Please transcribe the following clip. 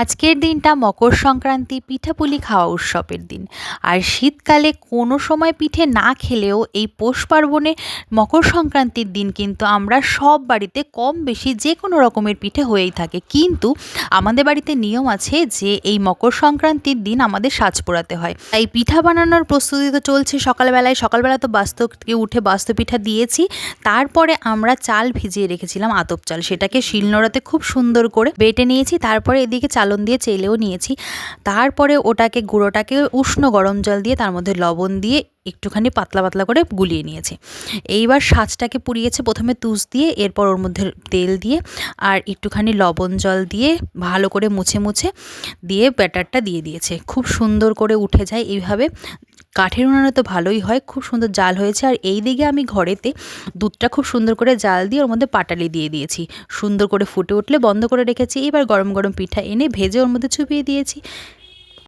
আজকের দিনটা মকর সংক্রান্তি পিঠাপুলি খাওয়া উৎসবের দিন। আর শীতকালে কোনো সময় পিঠে না খেলেও এই পৌষ পার্বণে মকর সংক্রান্তির দিন কিন্তু আমরা সব বাড়িতে কম বেশি যে কোনো রকমের পিঠে হয়েই থাকে। কিন্তু আমাদের বাড়িতে নিয়ম আছে যে এই মকর সংক্রান্তির দিন আমাদের সাজ পোড়াতে হয়। তাই পিঠা বানানোর প্রস্তুতি তো চলছে সকালবেলায়। সকালবেলা তো বাস্ত উঠে বাস্ত পিঠা দিয়েছি। তারপরে আমরা চাল ভিজিয়ে রেখেছিলাম আতপ চাল। সেটাকে শিলনোড়াতে খুব সুন্দর করে বেটে নিয়েছি। তারপরে এদিকে চালন দিয়ে চেলেও নিয়েছি। তারপরে ওটাকে গুঁড়োটাকে উষ্ণ গরম জল দিয়ে তার মধ্যে লবণ দিয়ে একটুখানি পাতলা পাতলা করে গুলিয়ে নিয়েছি। এইবার সাজটাকে পুড়িয়েছে প্রথমে তুষ দিয়ে, এরপর ওর মধ্যে তেল দিয়ে আর একটুখানি লবণ জল দিয়ে ভালো করে মুছে মুছে দিয়ে ব্যাটারটা দিয়ে দিয়েছে। খুব সুন্দর করে উঠে যায় এইভাবে। কাঠের উনানে তো ভালোই হয়, খুব সুন্দর জাল হয়েছে। আর এই দিকে আমি ঘরেতে দুধটা খুব সুন্দর করে জাল দিয়ে ওর মধ্যে পাটালি দিয়ে দিয়েছি। সুন্দর করে ফুটে উঠলে বন্ধ করে রেখেছি। এবার গরম গরম পিঠা এনে ভেজে ওর মধ্যে চুপিয়ে দিয়েছি।